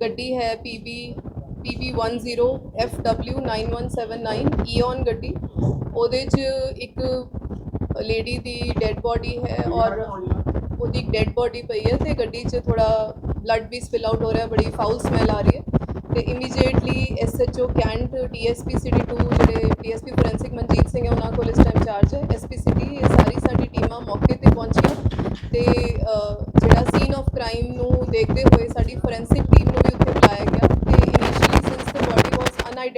ਗੱਡੀ ਹੈ PB PB10FW9179 ਈਓਨ ਗੱਡੀ। ਉਹਦੇ 'ਚ ਇੱਕ ਲੇਡੀ ਦੀ ਡੈੱਡ ਬੋਡੀ ਹੈ ਔਰ ਉਹਦੀ ਇੱਕ ਡੈੱਡ ਬੋਡੀ ਪਈ ਹੈ ਤੇ ਗੱਡੀ 'ਚ ਥੋੜਾ ਬਲੱਡ ਵੀ ਸਪਿਲ ਆਊਟ ਹੋ ਰਿਹਾ, ਬੜੀ ਫਾਊਲ ਸਮੈਲ ਆ ਰਹੀ ਹੈ। ਤੇ immediately SHO cantt DSP city 2 ਜਿਹੜੇ ਡੀਐਸਪੀ ਫੋਰੈਂਸਿਕ ਮਨਜੀਤ ਸਿੰਘ ਹੈ, ਉਹਨਾਂ ਕੋਲ ਇਸ ਟਾਈਮ ਚਾਰਜ ਹੈ। ਐਸਪੀ ਸਿਟੀ ਇਹ ਸਾਰੀ ਸਾਡੀ ਟੀਮਾਂ ਮੌਕੇ ਤੇ ਪਹੁੰਚੀਆਂ। ਤੇ ਜਿਹੜਾ ਸੀਨ ਆਫ ਕ੍ਰਾਈਮ ਨੂੰ ਦੇਖਦੇ ਹੋਏ ਸਾਡੀ ਫੋਰੈਂਸਿਕ ਟੀਮ ਨੂੰ ਵੀ ਉੱਥੇ ਬੁਲਾਇਆ ਗਿਆ ਤੇ initially since the body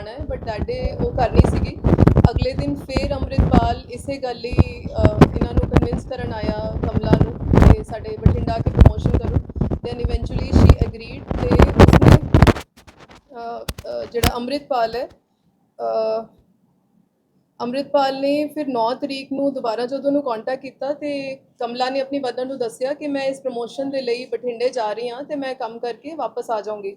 ਇਹਨੂੰ ਹੈ ਬਟ ਦੈਟ ਡੇ ਉਹ ਕਰਨੀ ਸੀਗੀ। ਅਗਲੇ ਦਿਨ ਫੇਰ ਅੰਮ੍ਰਿਤਪਾਲ ਇਸੇ ਗੱਲ ਲਈ ਇਹਨਾਂ ਨੂੰ ਕਨਵਿੰਸ ਕਰਨ ਆਇਆ ਕਮਲਾ ਨੂੰ ਕਿ ਸਾਡੇ ਬਠਿੰਡਾ ਕੀ ਪ੍ਰੋਮੋਸ਼ਨ ਕਰੋ। ਦੈਨ ਇਵੈਂਚੁਅਲੀ ਸ਼ੀ ਐਗਰੀਡ ਤੇ ਉਸਨੇ ਜਿਹੜਾ ਅੰਮ੍ਰਿਤਪਾਲ ਹੈ ਅ, ਅੰਮ੍ਰਿਤਪਾਲ ਨੇ ਫਿਰ 9 ਤਰੀਕ ਨੂੰ ਦੁਬਾਰਾ ਜਦੋਂ ਉਹਨੂੰ ਕੰਟੈਕਟ ਕੀਤਾ ਤੇ ਕਮਲਾ ਨੇ ਆਪਣੀ ਮਦਰ ਨੂੰ ਦੱਸਿਆ ਕਿ ਮੈਂ ਇਸ ਪ੍ਰੋਮੋਸ਼ਨ ਦੇ ਲਈ ਬਠਿੰਡੇ ਜਾ ਰਹੀ ਹਾਂ ਤੇ ਮੈਂ ਕੰਮ ਕਰਕੇ ਵਾਪਸ ਆ ਜਾਊਂਗੀ।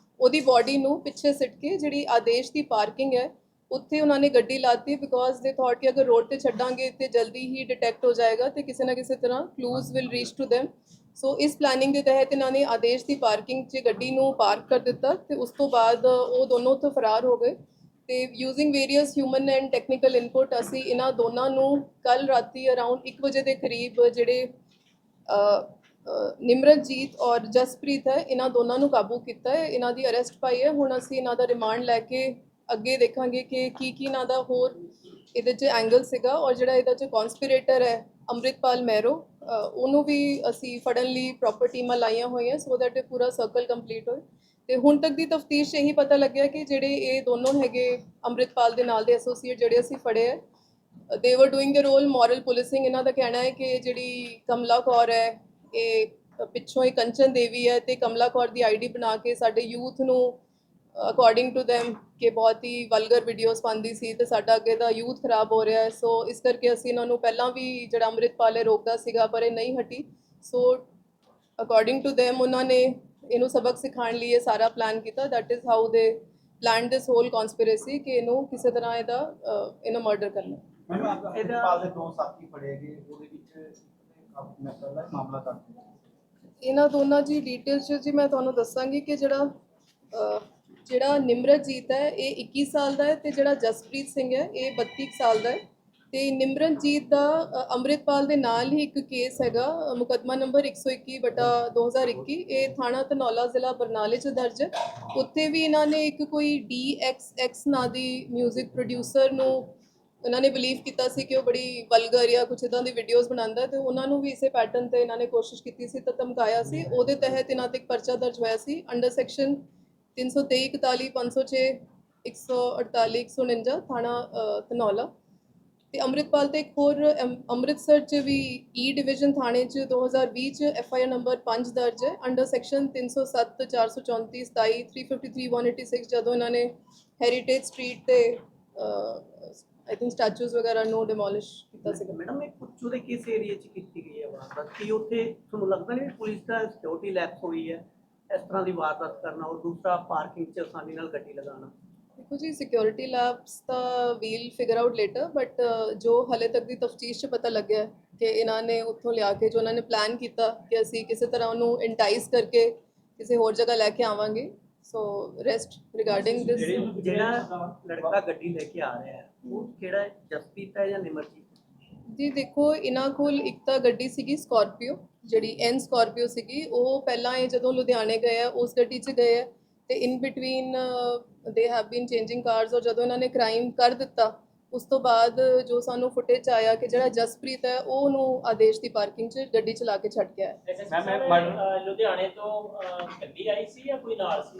ਉਹਦੀ ਬਾਡੀ ਨੂੰ ਪਿੱਛੇ ਸਿੱਟ ਕੇ ਜਿਹੜੀ ਆਦੇਸ਼ ਦੀ ਪਾਰਕਿੰਗ ਹੈ, ਉੱਥੇ ਉਹਨਾਂ ਨੇ ਗੱਡੀ ਲਾਤੀ ਬਿਕੋਜ਼ ਦੇ ਥਾਟ ਕਿ ਅਗਰ ਰੋਡ ਤੇ ਛੱਡਾਂਗੇ ਤੇ ਜਲਦੀ ਹੀ ਡਿਟੈਕਟ ਹੋ ਜਾਏਗਾ ਤੇ ਕਿਸੇ ਨਾ ਕਿਸੇ ਤਰ੍ਹਾਂ clues will reach to them. So ਇਸ ਪਲੈਨਿੰਗ ਦੇ ਤਹਿਤ ਇਹਨਾਂ ਨੇ ਆਦੇਸ਼ ਦੀ ਪਾਰਕਿੰਗ 'ਚ ਗੱਡੀ ਨੂੰ ਪਾਰਕ ਕਰ ਦਿੱਤਾ ਤੇ ਉਸ ਤੋਂ ਬਾਅਦ ਉਹ ਦੋਨੋਂ ਤੋਂ ਫਰਾਰ ਹੋ ਗਏ ਤੇ using various human and technical input ਅਸੀਂ ਇਹਨਾਂ ਦੋਨਾਂ ਨੂੰ ਕੱਲ ਰਾਤੀ ਅਰਾਊਂਡ 1 ਵਜੇ ਦੇ ਕਰੀਬ ਜਿਹੜੇ ਨਿਮਰਤਜੀਤ ਔਰ ਜਸਪ੍ਰੀਤ ਹੈ, ਇਹਨਾਂ ਦੋਨਾਂ ਨੂੰ ਕਾਬੂ ਕੀਤਾ ਹੈ, ਇਹਨਾਂ ਦੀ ਅਰੈਸਟ ਪਾਈ ਹੈ। ਹੁਣ ਅਸੀਂ ਇਹਨਾਂ ਦਾ ਰਿਮਾਂਡ ਲੈ ਕੇ ਅੱਗੇ ਦੇਖਾਂਗੇ ਕਿ ਕੀ ਕੀ ਇਹਨਾਂ ਦਾ ਹੋਰ ਇਹਦੇ 'ਚ ਐਂਗਲ ਸੀਗਾ ਔਰ ਜਿਹੜਾ ਇਹਦਾ 'ਚ ਕਨਸਪੀਰੇਟਰ ਹੈ, ਅੰਮ੍ਰਿਤਪਾਲ ਮਹਿਰੋ ਉਹਨੂੰ ਵੀ ਅਸੀਂ ਫੜਨ ਲਈ ਪ੍ਰੋਪਰ ਟੀਮਾਂ ਲਾਈਆਂ ਹੋਈਆਂ ਸੋ ਦੈਟ ਇਹ ਪੂਰਾ ਸਰਕਲ ਕੰਪਲੀਟ ਹੋਏ। ਤੇ ਹੁਣ ਤੱਕ ਦੀ ਤਫਤੀਸ਼ ਇਹੀ ਪਤਾ ਲੱਗਿਆ ਕਿ ਜਿਹੜੇ ਇਹ ਦੋਨੋਂ ਹੈਗੇ ਅੰਮ੍ਰਿਤਪਾਲ ਦੇ ਨਾਲ ਦੇ ਐਸੋਸੀਏਟ ਜਿਹੜੇ ਅਸੀਂ ਫੜੇ ਹੈ they were doing the role moral policing ਇਹਨਾਂ ਦਾ ਕਹਿਣਾ ਹੈ ਕਿ ਜਿਹੜੀ ਕਮਲਾ ਕੌਰ ਹੈ ਇਹ ਪਿੱਛੋਂ ਇਹ ਕੰਚਨ ਦੇਵੀ ਹੈ ਤੇ ਕਮਲਾ ਕੌਰ ਦੀ ਆਈਡੀ ਬਣਾ ਕੇ ਸਾਡੇ ਯੂਥ ਨੂੰ ਅਕੋਰਡਿੰਗ ਟੂ them ਕਿ ਬਹੁਤ ਹੀ ਵਲਗਰ ਵੀਡੀਓਜ਼ ਪਾਉਂਦੀ ਸੀ ਤੇ ਸਾਡਾ ਅੱਗੇ ਦਾ ਯੂਥ ਖਰਾਬ ਹੋ ਰਿਹਾ ਹੈ। ਸੋ ਇਸ ਕਰਕੇ ਅਸੀਂ ਇਹਨਾਂ ਨੂੰ ਪਹਿਲਾਂ ਵੀ ਜਿਹੜਾ ਅੰਮ੍ਰਿਤਪਾਲ ਹੈ ਰੋਕਦਾ ਸੀਗਾ ਪਰ ਇਹ ਨਹੀਂ ਹਟੀ। ਸੋ ਅਕੋਰਡਿੰਗ ਟੂ them ਉਹਨਾਂ ਨੇ ਇਹਨੂੰ ਸਬਕ ਸਿਖਾਉਣ ਲਈ ਇਹ ਸਾਰਾ ਪਲਾਨ ਕੀਤਾ। That is how they plan this whole conspiracy ਕਿ ਇਹਨੂੰ ਕਿਸੇ ਤਰ੍ਹਾਂ ਇਹਦਾ ਅਹ, ਇਹਨੂੰ ਮਰਡਰ ਕਰਨਾ। ਮੈਨੂੰ ਇਹਦਾ ਦੇ ਦੋ ਸਾਥੀ ਫੜੇ ਗਏ ਉਹਦੇ ਵਿੱਚ ਕਾਫੀ ਮੈਟਰ ਦਾ ਮਾਮਲਾ ਦਰਜ ਹੈ ਇਹਨਾਂ ਦੋਨਾਂ ਦੀ ਡਿਟੇਲਸ ਚ ਜੀ ਮੈਂ ਤੁਹਾਨੂੰ ਦੱਸਾਂਗੀ ਕਿ ਜਿਹੜਾ ਅਹ, ਜਿਹੜਾ ਨਿਮਰਜੀਤ ਹੈ ਇਹ 21 ਸਾਲ ਦਾ ਹੈ ਤੇ ਜਿਹੜਾ ਜਸਪ੍ਰੀਤ ਸਿੰਘ ਹੈ ਇਹ 32 ਕੁ ਸਾਲ ਦਾ ਹੈ। ਤੇ ਨਿਮਰਨਜੀਤ ਦਾ ਅ, ਅੰਮ੍ਰਿਤਪਾਲ ਦੇ ਨਾਲ ਹੀ ਇੱਕ ਕੇਸ ਹੈਗਾ ਅ, ਮੁਕੱਦਮਾ ਨੰਬਰ 121 ਬਟਾ 2021 ਇਹ ਥਾਣਾ ਧਨੌਲਾ ਜ਼ਿਲ੍ਹਾ ਬਰਨਾਲੇ ਚ ਦਰਜ ਹੈ। ਉੱਥੇ ਵੀ ਇਹਨਾਂ ਨੇ ਇੱਕ ਕੋਈ DXX ਨਾਂ ਦੀ 뮤직 ਪ੍ਰੋਡਿਊਸਰ ਨੂੰ ਉਹਨਾਂ ਨੇ ਬਲੀਵ ਕੀਤਾ ਸੀ ਕਿ ਉਹ ਬੜੀ ਵਲਗਰ ਜਾਂ ਕੁਝ ਇਦਾਂ ਦੀ ਵੀਡੀਓਜ਼ ਬਣਾਉਂਦਾ ਹੈ ਤੇ ਉਹਨਾਂ ਨੂੰ ਵੀ ਇਸੇ ਪੈਟਰਨ ਤੇ ਇਹਨਾਂ ਨੇ ਕੋਸ਼ਿਸ਼ ਕੀਤੀ ਸੀ ਤਾਂ ਧਮਕਾਇਆ ਸੀ। ਉਹਦੇ ਤਹਿਤ ਇਹਨਾਂ ਤੇ ਇੱਕ ਪਰਚਾ ਦਰਜ ਹੋਇਆ ਸੀ ਅੰਡਰ ਸੈਕਸ਼ਨ 323 41 506 148 149 ਥਾਣਾ ਅ, ਧਨੌਲਾ। ਤੇ ਅੰਮ੍ਰਿਤਪਾਲ ਤੇ ਇੱਕ ਹੋਰ ਅਮ- ਅੰਮ੍ਰਿਤਸਰ ਚ ਵੀ e ਈ ਡਿਵੀਜ਼ਨ ਥਾਣੇ ਚ 2020 ਚ ਐਫ ਆਈ ਆਰ ਨੰਬਰ 5 ਦਰਜ ਹੈ। ਅੰਡਰ ਸੈਕਸ਼ਨ 307 434 27 353 186 ਜਦੋਂ ਇਹਨਾਂ ਨੇ ਹੈਰੀਟੇਜ ਸਟਰੀਟ ਤੇ ਆਈ ਥਿੰਕ ਸਟੈਚੂਜ਼ ਵਗੈਰਾ ਨੂੰ ਡਿਮੋਲਿਸ਼ ਕੀਤਾ ਸੀਗਾ। ਮੈਡਮ ਇਹ ਕੁੱਚੂ ਦੇ ਕਿਸ ਏਰੀਆ 'ਚ ਕੀਤੀ ਗਈ ਹੈ ਵਾਰਦਾਤ? ਕੀ ਉੱਥੇ ਤੁਹਾਨੂੰ ਲੱਗਦਾ ਨਹੀਂ ਪੁਲਿਸ ਦਾ ਸਿਕਿਉਰਿਟੀ ਲੈਪਸ ਹੋਈ ਹੈ ਇਸ ਤਰ੍ਹਾਂ ਦੀ ਵਾਰਦਾਤ ਕਰਨਾ ਔਰ ਦੂਸਰਾ ਪਾਰਕਿੰਗ 'ਚ ਆਸਾਨੀ ਨਾਲ ਗੱਡੀ ਲਗਾਉਣਾ? ਦੇਖੋ ਜੀ ਸਿਕਿਉਰਿਟੀ ਲੈਬਸ ਤਾਂ we'll figure out later but ਜੋ ਹਲੇ ਤੱਕ ਦੀ ਤਫਤੀਸ਼ 'ਚ ਪਤਾ ਲੱਗਿਆ ਕਿ ਇਹਨਾਂ ਨੇ ਉੱਥੋਂ ਲਿਆ ਕੇ ਜੋ ਉਹਨਾਂ ਨੇ ਪਲਾਨ ਕੀਤਾ ਕਿ ਅਸੀਂ ਕਿਸੇ ਤਰ੍ਹਾਂ ਉਹਨੂੰ ਇੰਟਾਈਸ ਕਰਕੇ ਕਿਸੇ ਹੋਰ ਜਗ੍ਹਾ ਲੈ ਕੇ ਆਵਾਂਗੇ। ਸੋ ਰੈਸਟ ਰਿਗਾਰਡਿੰਗ ਦਿਸ ਜਿਹੜਾ ਲੜਕਾ ਗੱਡੀ ਲੈ ਕੇ ਆ ਰਿਹਾ ਹੈ ਉਹ ਕਿਹੜਾ ਹੈ? ਜਸਪੀਤ ਹੈ ਜਾਂ ਨਿਮਰਜੀਤ ਜੀ ਦੇਖੋ ਇਹਨਾਂ ਕੋਲ ਇੱਕ ਤਾਂ ਗੱਡੀ ਸੀਗੀ ਸਕਾਰਪੀਓ ਜਿਹੜੀ ਐਨ ਸਕਾਰਪੀਓ ਸੀਗੀ ਉਹ ਪਹਿਲਾਂ ਇਹ ਜਦੋਂ ਲੁਧਿਆਣੇ ਗਏ ਆ ਉਸ ਗੱਡੀ 'ਚ ਗਏ ਆ ਤੇ in between they have been changing cars ਔਰ ਜਦੋਂ ਇਹਨਾਂ ਨੇ ਕ੍ਰਾਈਮ ਕਰ ਦਿੱਤਾ ਉਸ ਤੋਂ ਬਾਅਦ ਜੋ ਸਾਨੂੰ ਫੁਟੇਜ ਆਇਆ ਕਿ ਜਿਹੜਾ ਜਸਪ੍ਰੀਤ ਹੈ ਉਹ ਉਹਨੂੰ ਆਦੇਸ਼ ਦੀ ਪਾਰਕਿੰਗ 'ਚ ਗੱਡੀ ਚਲਾ ਕੇ ਛੱਡ ਗਿਆ ਹੈ। ਮੈਂ ਮੈਂ ਮਰਡਰ ਲੁਧਿਆਣੇ ਤੋਂ ਗੱਡੀ ਆਈ ਸੀ ਜਾਂ ਕੋਈ ਨਾਲ ਸੀ?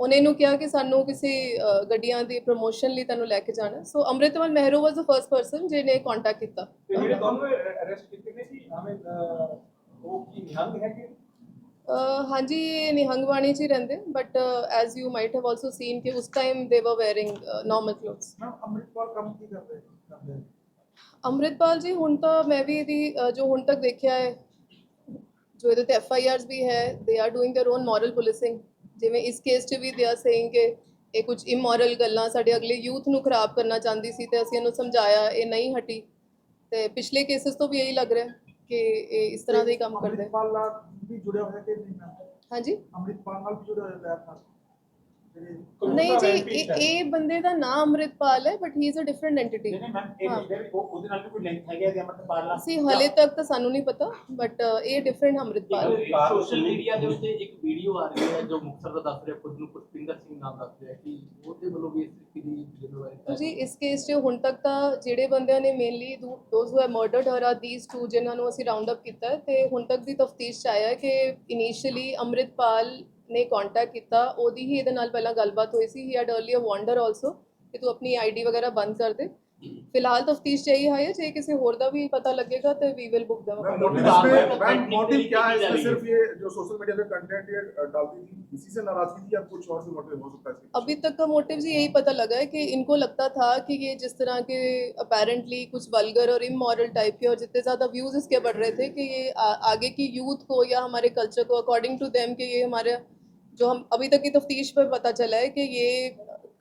ਉਹਨੇ ਇਹਨੂੰ ਕਿਹਾ ਕਿ ਸਾਨੂੰ ਕਿਸੇ ਅ, ਗੱਡੀਆਂ ਦੀ ਪ੍ਰੋਮੋਸ਼ਨ ਲਈ ਤੈਨੂੰ ਲੈ ਕੇ ਜਾਣਾ so Amritpal Mehron was the first person ਜਿਹਨੇ ਕੰਟੈਕਟ ਕੀਤਾ ਤੇ ਜਿਹੜੇ ਦੋਨੋਂ ਅਰੈਸਟ ਕੀਤੇ ਨੇ ਜੀ ਹਮੇ ਉਹ ਕੀ ਨਿਹੰਗ ਹੈ ਕਿ ਅ, ਹਾਂਜੀ ਇਹ ਨਿਹੰਗਵਾਣੀ 'ਚ ਹੀ ਰਹਿੰਦੇ but as you might have also seen ਕਿ ਉਸ time they were wearing normal clothes ma'am Amritpal ਕੰਮ ਕੀ ਕਰਦੇ ਕਰਦੇ ਅੰਮ੍ਰਿਤਪਾਲ ਜੀ ਹੁਣ ਤਾਂ ਮੈਂ ਵੀ ਇਹਦੀ ਅ, ਜੋ ਹੁਣ ਤੱਕ ਦੇਖਿਆ ਹੈ ਜੋ ਇਹਦੇ ਤੇ ਐਫ ਆਈ ਆਰਸ ਵੀ ਹੈ they are doing their own moral policing ਜਿਵੇਂ ਇਸ ਕੇਸ 'ਚ ਵੀ ਦੇ ਆਰ ਸੇਇੰਗ ਕਿ ਇਹ ਕੁਝ ਇਮੋਰਲ ਗੱਲਾਂ ਸਾਡੇ ਅਗਲੇ ਯੂਥ ਨੂੰ ਖਰਾਬ ਕਰਨਾ ਚਾਹੁੰਦੀ ਸੀ ਤੇ ਅਸੀਂ ਇਹਨੂੰ ਸਮਝਾਇਆ ਇਹ ਨਹੀਂ ਹਟੀ। ਤੇ ਪਿਛਲੇ ਕੇਸਸ ਤੋਂ ਵੀ ਇਹੀ ਲੱਗ ਰਿਹਾ ਕਿ ਇਹ ਇਸ ਤਰ੍ਹਾਂ ਦੇ ਹੀ ਕੰਮ ਕਰਦੇ। ਅੰਮ੍ਰਿਤਪਾਲ ਨਾਲ ਵੀ ਜੁੜਿਆ ਹੋਇਆ ਕਿ ਨਹੀਂ ਮੈਮ ਹਾਂਜੀ। ਅੰਮ੍ਰਿਤਪਾਲ ਨਾਲ ਵੀ ਜੁੜਿਆ ਹੋਇਆ ਜਿਹੜੇ ਨਹੀਂ ਜੀ ਇਹ ਇਹ ਬੰਦੇ ਦਾ ਨਾਮ ਅੰਮ੍ਰਿਤਪਾਲ ਹੈ but he is a different entity ma'am ਇਹ ਹਾਂ। ਜਿਹੜੇ ਉਹ ਉਹਦੇ ਨਾਲ ਵੀ ਕੋਈ ਲਿੰਕ ਹੈਗਾ ਜਾਂ ਅੰਮ੍ਰਿਤਪਾਲ ਨਾਲ ਅਸੀਂ ਹਲੇ ਤੱਕ ਤਾਂ ਸਾਨੂੰ ਨਹੀਂ ਪਤਾ ਬਟ ਇਹ ਡਿਫਰੈਂਟ ਅੰਮ੍ਰਿਤਪਾਲ। ਸੋਸ਼ਲ ਮੀਡੀਆ ਦੇ ਉੱਤੇ ਇੱਕ ਵੀਡੀਓ ਆ ਰਹੀ ਹੈ ਜੋ ਮੁਕਤਸਰ ਦਾ ਦੱਸ ਰਿਹਾ ਖੁਦ ਨੂੰ ਪੁਸ਼ਪਿੰਦਰ ਸਿੰਘ ਨਾਮ ਦੱਸ ਰਿਹਾ ਕਿ ਉਹਦੇ ਵੱਲੋਂ ਵੀ ਇਸ ਤਰੀਕੇ ਦੀ ਵੀਡੀਓ ਹੈ ਜੀ ਇਸ ਕੇਸ 'ਚ ਹੁਣ ਤੱਕ ਤਾਂ ਜਿਹੜੇ ਬੰਦਿਆਂ ਨੇ mainly those who have murdered her are these two ਜਿਨ੍ਹਾਂ ਨੂੰ ਅਸੀਂ ਰਾਉਂਡ ਅਪ ਕੀਤਾ ਹੈ ਤੇ ਹੁਣ ਤੱਕ ਦੀ ਤਫਤੀਸ਼ 'ਚ ਆਇਆ ਹੈ ਕਿ ਇਨੀਸ਼ੀਅਲੀ ਅੰਮ੍ਰਿਤਪਾਲ ਨੇ ਕੰਟੈਕਟ ਕੀਤਾ, ਉਹਦੀ ਹੀ ਇਹਦੇ ਨਾਲ ਪਹਿਲਾਂ ਗੱਲਬਾਤ ਹੋਈ ਸੀ he had earlier wonder also ਕਿ ਤੂੰ ਆਪਣੀ ਆਈਡੀ ਵਗੈਰਾ ਬੰਦ ਕਰ ਦੇ। फ़िलहाल तो तफ्तीश चाहिए है जे किसी और का भी पता लगेगा तो we will book them motive क्या है सिर्फ़ ये जो सोशल मीडिया पे कंटेंट ये डालती थी इसी से नाराज़गी थी या कुछ और से मोटिव हो सकता है अभी तक का मोटिव जी यही पता लगा है कि इनको लगता था कि ये जिस तरह के अपेरेंटली कुछ वल्गर और इमोरल टाइप के और जितने ज़्यादा व्यूज़ इसके बढ़ रहे थे कि ये आगे की यूथ को या हमारे कल्चर को अकॉर्डिंग टू देम कि ये हमारे जो हम अभी तक की तफ्तीश पर पता चला है कि ये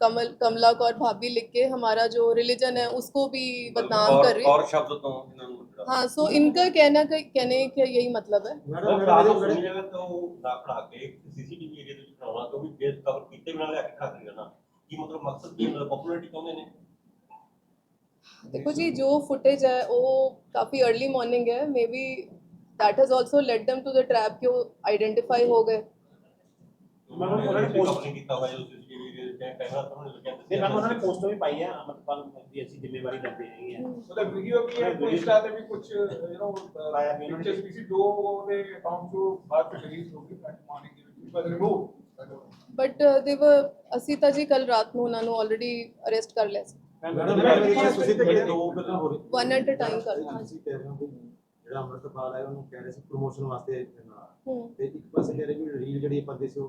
कमल कमला कौर भाभी लिख के हमारा जो रिलीजन है उसको भी बदनाम कर रही और शब्द तो हाँ सो इनका कहना का कहने का यही मतलब है। देखो जी जो फुटेज है वो काफ़ी अर्ली मॉर्निंग है may be that has also led them to the trap क्यों आइडेंटिफाई हो गए। मैंने पोस्ट नहीं किया भाई ਜੋ ਦੇ ਵਿੱਚ ਕੈਮਰਾ ਲੱਗਿਆ ਤੇ ਮੈਮ ਉਹਨਾਂ ਨੇ ਪੋਸਟ ਵੀ ਪਾਈ ਹੈ ਅੰਮ੍ਰਿਤਪਾਲ ਦੀ ਅਸੀਂ ਜ਼ਿੰਮੇਵਾਰੀ ਲੈਂਦੇ ਹੈਗੇ ਆ। ਮਤਲਬ ਵੀਡੀਓ ਵੀ ਹੈ ਕੋਈ ਇੰਸਟਾ ਤੇ ਵੀ ਕੁਝ ਯੂ نو ਆਇਆ ਵੀ ਉਹਨਾਂ ਨੇ। ਪਿਕਚਰਸ ਵੀ ਸੀ ਜੋ ਉਹਦੇ ਅਕਾਊਂਟ ਤੋਂ ਬਾਅਦ ਰਿਲੀਜ਼ ਹੋ ਗਈ ਫਰੰਟ ਮਾਰਨਿੰਗ ਦੇ ਵਿੱਚ ਰਿਮੂਵ ਬਟ ਦੇ ਵਰ ਅਸੀਂ ਤਾਂ ਜੀ ਕੱਲ ਰਾਤ ਨੂੰ ਉਹਨਾਂ ਨੂੰ ਆਲਰੇਡੀ ਅਰੈਸਟ ਕਰ ਲਿਆ ਸੀ। ਦੋ ਵਨ ਐਟ ਅ ਟਾਈਮ ਕਰ ਲਿਆ ਤੁਸੀਂ ਕਹਿ ਰਹੇ ਹੋ ਵੀ ਜਿਹੜਾ ਅੰਮ੍ਰਿਤਪਾਲ ਹੈ ਉਹਨੂੰ ਕਹਿ ਰਹੇ ਸੀ ਪ੍ਰੋਮੋਸ਼ਨ ਵਾਸਤੇ ਤੇ ਇੱਕ ਪਾਸੇ ਕਹਿ ਰਹੇ ਵੀ ਰੀਲ ਜਿਹੜੀ ਸੀ ਉਹ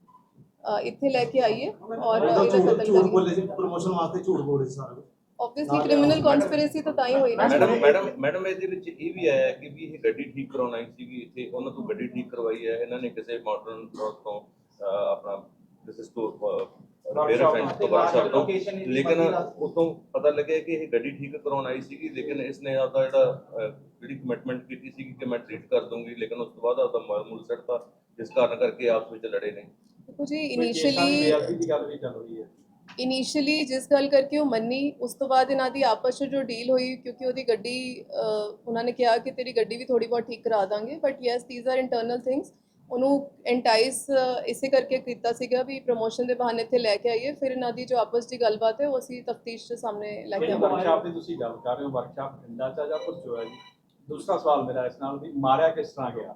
ਇੱਥੇ ਲੈ ਕੇ ਆਈਏ ਔਰ ਇਹਦਾ ਝੂਠ ਕਤਲ ਝੂਠ ਕਰੀਏ ਬੋਲੇ ਸੀ ਪ੍ਰੋਮੋਸ਼ਨ ਵਾਸਤੇ ਝੂਠ ਬੋਲੇ ਸੀ ਸਾਰਾ ਕੁਝ ਆਬਵੀਅਸਲੀ ਕ੍ਰਿਮੀਨਲ ਕਨਸਪੀਰੇਸੀ ਤਾਂ ਤਾਂ ਹੀ ਹੋਈ ਨਾ ਮੈਡਮ ਮੈਡਮ ਮੈਡਮ ਇਹਦੇ ਵਿੱਚ ਇਹ ਵੀ ਆਇਆ ਕਿ ਵੀ ਇਹ ਗੱਡੀ ਠੀਕ ਕਰਾਉਣ ਆਈ ਸੀਗੀ ਇੱਥੇ ਉਹਨਾਂ ਤੋਂ ਗੱਡੀ ਠੀਕ ਕਰਵਾਈ ਹੈ ਇਹਨਾਂ ਨੇ ਕਿਸੇ ਮਾਡਰਨ ਸ਼ੌਪ ਤੋਂ ਅਹ, ਆਪਣਾ ਕਿਸੇ ਸਟੋਰ ਰਿਪੇਅਰ ਫੈਂਸ ਤੋਂ ਵਰਕਸ਼ਾਪ ਤੋਂ ਲੇਕਿਨ ਉਤੋਂ ਪਤਾ ਲੱਗਿਆ ਕਿ ਇਹ ਗੱਡੀ ਠੀਕ ਕਰਾਉਣ ਆਈ ਸੀਗੀ ਲੇਕਿਨ ਇਸਨੇ ਆਪਦਾ ਜਿਹੜਾ ਅਹ, ਜਿਹੜੀ ਕਮਿਟਮੈਂਟ ਕੀਤੀ ਸੀਗੀ ਕਿ ਮੈਂ ਟ੍ਰੀਟ ਕਰ ਦੂੰਗੀ ਲੇਕਿਨ ਉਸ ਤੋਂ ਬਾਅਦ ਆਪਦਾ ਮਾਮੂਲ ਸੜਤਾ ਜਿਸ ਕਾਰਨ ਕਰਕੇ ਆਪਸ ਵਿੱਚ ਲੜੇ ਨੇ ਦੇਖੋ ਜੀ ਇਨੀਸ਼ੀਅਲੀ ਦੀ ਗੱਲ ਵੀ ਚੱਲ ਰਹੀ ਹੈ। ਇਨੀਸ਼ੀਅਲੀ ਜਿਸ ਗੱਲ ਕਰਕੇ ਉਹ ਮੰਨੀ ਉਸ ਤੋਂ ਬਾਅਦ ਇਹਨਾਂ ਦੀ ਆਪਸ 'ਚ ਜੋ ਡੀਲ ਹੋਈ ਕਿਉਂਕਿ ਉਹਦੀ ਗੱਡੀ ਉਹਨਾਂ ਨੇ ਕਿਹਾ ਕਿ ਤੇਰੀ ਗੱਡੀ ਵੀ ਥੋੜੀ ਬਹੁਤ ਠੀਕ ਕਰਾ ਦਾਂਗੇ but yes these are internal things ਉਹਨੂੰ ਐਂਟਾਈਸ ਇਸੇ ਕਰਕੇ ਕੀਤਾ ਸੀਗਾ ਵੀ ਪ੍ਰੋਮੋਸ਼ਨ ਦੇ ਬਹਾਨੇ ਇੱਥੇ ਲੈ ਕੇ ਆਈਏ। ਫਿਰ ਇਹਨਾਂ ਦੀ ਜੋ ਆਪਸ ਦੀ ਗੱਲਬਾਤ ਹੈ ਉਹ ਅਸੀਂ ਤਫਤੀਸ਼ ਦੇ ਸਾਹਮਣੇ ਲੈ ਕੇ ਆਵਾਂਗੇ। ਵਰਕਸ਼ਾਪ ਦੀ ਤੁਸੀਂ ਗੱਲ ਕਰ ਰਹੇ ਹੋ ਵਰਕਸ਼ਾਪ ਬਠਿੰਡਾ ਚ ਜਾਂ ਪੁੱਛੋ ਹੈ ਜੀ? ਦੂਸਰਾ ਸਵਾਲ ਮੇਰਾ ਇਸ ਨਾਲ ਵੀ ਮਾਰਿਆ ਕਿਸ ਤਰ੍ਹਾਂ ਗਿਆ?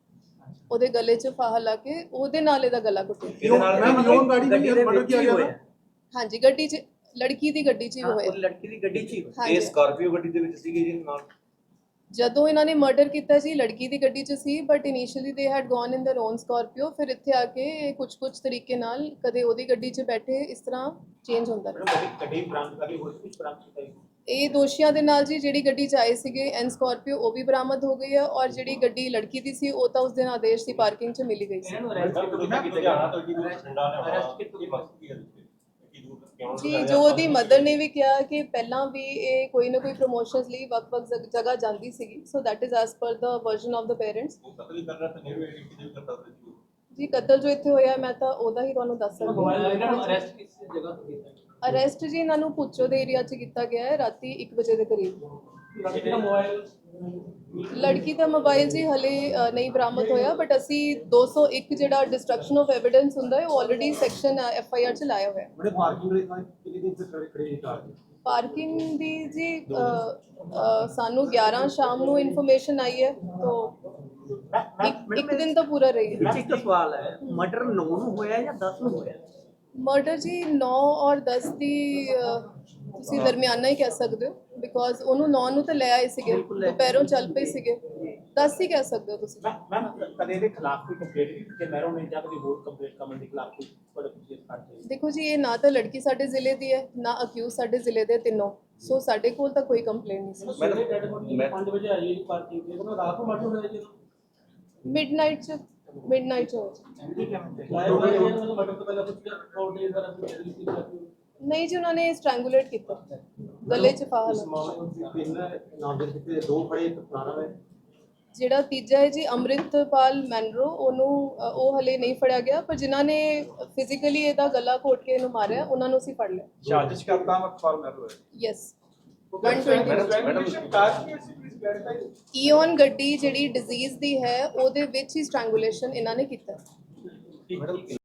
ਉਹਦੇ ਗਲੇ 'ਚ ਫਾਹਾ ਲਾ ਕੇ ਉਹਦੇ ਨਾਲ ਇਹਦਾ ਗਲਾ ਘੁੱਟਿਆ ਇਹਦੇ ਨਾਲ ਮੈਮ ਯੋਨ ਗਾੜੀ ਗੱਡੀ ਵੀ ਦੇ ਮਰਡਰ ਵਿੱਚ ਕੀਤਾ ਹੀ ਗਿਆ ਹੋਇਆ। था ਹਾਂਜੀ ਗੱਡੀ 'ਚ ਲੜਕੀ ਦੀ ਗੱਡੀ 'ਚ ਹੀ ਹਾਂ, ਹੋਇਆ ਉਹ ਲੜਕੀ ਦੀ ਗੱਡੀ 'ਚ ਹੀ ਹੋਇਆ। ਇਹ ਹਾਂਜੀ ਸਕਾਰਪੀਓ ਗੱਡੀ ਦੇ ਵਿੱਚ ਸੀਗੇ ਜੀ ਨਾਲ ਜਦੋਂ ਇਹਨਾਂ ਨੇ ਮਰਡਰ ਕੀਤਾ ਸੀ ਲੜਕੀ ਦੀ ਗੱਡੀ 'ਚ ਸੀ but initially they had gone in their own Scorpio ਫਿਰ ਇੱਥੇ ਆ ਕੇ ਕੁਝ ਕੁਝ ਤਰੀਕੇ ਨਾਲ ਕਦੇ ਉਹਦੀ ਗੱਡੀ 'ਚ ਬੈਠੇ ਇਸ ਤਰ੍ਹਾਂ ਚੇਂਜ ਹੁੰਦਾ ਰਿਹਾ ਗੱਡੀ ਬਰਾਮਦ ਕਰੀ ਹੋਈ ਕੁਝ ਬਰਾਮਦ ਕੀਤੀ ਇਹ ਦੋਸ਼ੀਆਂ ਦੇ ਨਾਲ ਜੀ ਜਿਹੜੀ ਗੱਡੀ 'ਚ ਆਏ ਸੀਗੇ ਐਨ ਸਕਾਰਪੀਓ ਉਹ ਵੀ ਬਰਾਮਦ ਹੋ ਗਈ ਹੈ ਔਰ ਜਿਹੜੀ ਗੱਡੀ ਲੜਕੀ ਦੀ ਸੀ ਉਹ ਤਾਂ ਉਸ ਦਿਨ ਆਦੇਸ਼ ਦੀ ਪਾਰਕਿੰਗ 'ਚ ਮਿਲੀ ਗਈ ਸੀ। ਜੀ ਜੋ ਉਹਦੀ ਮਦਰ ਨੇ ਵੀ ਕਿਹਾ ਕਿ ਪਹਿਲਾਂ ਵੀ ਇਹ ਕੋਈ ਨਾ ਕੋਈ ਪ੍ਰੋਮੋਸ਼ਨਸ ਲਈ ਵੱਖ-ਵੱਖ ਜਗ- ਜਗ੍ਹਾ ਜਾਂਦੀ ਸੀਗੀ। ਸੋ that is as per the version of the parents ਜੀ ਕਤਲ ਜੋ ਇੱਥੇ ਹੋਇਆ ਮੈਂ ਤਾਂ ਉਹਦਾ ਹੀ ਤੁਹਾਨੂੰ ਦੱਸ ਸਕਦੀ ਇਹਨਾਂ ਨੂੰ ਹਾਂ ਅਰੈਸਟ ਕਿਸ ਜਗ੍ਹਾ ਤੋਂ ਕੀਤਾ? ਗਿਆ ਅਰੈਸਟ ਜੀ ਇਹਨਾਂ ਨੂੰ ਪੁੱਛੋ ਦੇ ਏਰੀਆ 'ਚ ਕੀਤਾ ਗਿਆ ਹੈ ਰਾਤੀ 1 ਵਜੇ ਦੇ ਕਰੀਬ ਲੜਕੀ ਦਾ ਮੋਬਾਈਲ ਲੜਕੀ ਦਾ ਮੋਬਾਈਲ ਜੀ ਹਲੇ ਅ, ਨਹੀਂ ਬਰਾਮਦ ਹੋਇਆ ਬਟ ਅਸੀਂ 201 ਜਿਹੜਾ ਡਿਸਟਰਕਸ਼ਨ ਆਫ ਐਵੀਡੈਂਸ ਹੁੰਦਾ ਹੈ ਉਹ already section F I R 'ਚ ਲਾਇਆ ਹੋਇਆ ਹੈ ਬੜੇ ਪਾਰਕਿੰਗ ਲਈ ਕਿੰਨੀ ਦਿਨ ਸੇ ਖੜੇ ਖੜੇ ਕਾਰ ਪਾਰਕਿੰਗ ਦੀ ਜੀ ਅ, ਅ, ਸਾਨੂੰ 11 ਸ਼ਾਮ ਨੂੰ ਇਨਫੋਰਮੇਸ਼ਨ ਆਈ ਹੈ ਤੋਂ ਇੱਕ ਇੱਕ ਦਿਨ ਤਾਂ ਪੂਰਾ ਰਹੀ ਹੈ ਇੱਕ ਸਵਾਲ ਹੈ ਮਰਡਰ 9 ਨੂੰ ਹੋਇਆ ਜਾਂ 10 ਨੂੰ ਹੋਇਆ ਮਰਡਰ ਜੀ 9 ਔਰ 10 ਦੀ ਤੁਸੀਂ ਦਰਮਿਆਨਾ ਹੀ ਕਹਿ ਸਕਦੇ ਹੋ ਬਿਕੋਜ਼ ਉਹਨੂੰ 9 ਨੂੰ ਤਾਂ ਲੈ ਆਏ ਸੀਗੇ ਦੁਪਹਿਰੋਂ ਚੱਲ ਪਏ ਸੀਗੇ। 10 ਹੀ ਕਹਿ ਸਕਦੇ ਹੋ ਤੁਸੀਂ। ਮੈਮ ਕਦੇ ਦੇ ਖਿਲਾਫ ਕੋਈ ਕੰਪਲੇਂਟ ਕਿ ਮੈਰੋਂ ਨੇ ਜਾਂ ਕਦੇ ਹੋਰ ਕੰਪਲੇਂਟ ਕਮਨ ਦੇ ਖਿਲਾਫ ਕੋਈ ਦੇਖੋ ਜੀ ਇਹ ਨਾ ਤਾਂ ਲੜਕੀ ਸਾਡੇ ਜ਼ਿਲ੍ਹੇ ਦੀ ਹੈ ਨਾ ਅਕਿਊਜ਼ ਸਾਡੇ ਜ਼ਿਲ੍ਹੇ ਦੇ ਤਿੰਨੋਂ। ਸੋ ਸਾਡੇ ਕੋਲ ਤਾਂ ਕੋਈ ਕੰਪਲੇਂਟ ਨਹੀਂ ਸੀ। ਮੈਡਮ ਡੈਡ ਬੋਡੀ 5 ਵਜੇ ਆਈ ਹੈ ਪਾਰਕਿੰਗ ਤੇ ਉਹਨਾਂ ਰਾਤ ਨੂੰ ਮਰਡਰ ਹੋਇਆ ਜੀ ਮਿਡਨਾਈਟ ਚ। ਮਿਡਨਾਈਟ ਸੀ ਨਹੀਂ ਜੀ ਉਹਨਾਂ ਨੇ ਸਟ੍ਰੈਂਗੂਲੇਟ ਕੀਤਾ। ਗਲੇ ਚ ਫਾਹਾ ਹੈ ਜਿਹੜਾ ਤੀਜਾ ਹੈ ਜੀ ਅੰਮ੍ਰਿਤਪਾਲ ਮੈਨਰੋ ਉਹਨੂੰ ਅ, ਉਹ ਹਲੇ ਨਹੀਂ ਫੜਿਆ ਗਿਆ ਪਰ ਜਿਨ੍ਹਾਂ ਨੇ ਫਿਜ਼ੀਕਲੀ ਇਹਦਾ ਗਲਾ ਘੋਟ ਕੇ ਇਹਨੂੰ ਮਾਰਿਆ ਉਹਨਾਂ ਨੂੰ ਅਸੀਂ ਫੜ ਲਿਆ। ਸਾਜ਼ਿਸ਼ ਕਰਤਾ ਮਕਫਲ ਮੈਰੋ ਹੈ। ਯੈਸ ਈਓਨ ਗੱਡੀ ਜਿਹੜੀ ਡਿਜ਼ੀਜ਼ ਦੀ ਹੈ ਉਹਦੇ ਵਿੱਚ ਹੀ ਸਟ੍ਰੈਂਗੂਲੇਸ਼ਨ ਇਹਨਾਂ ਨੇ ਕੀਤਾ।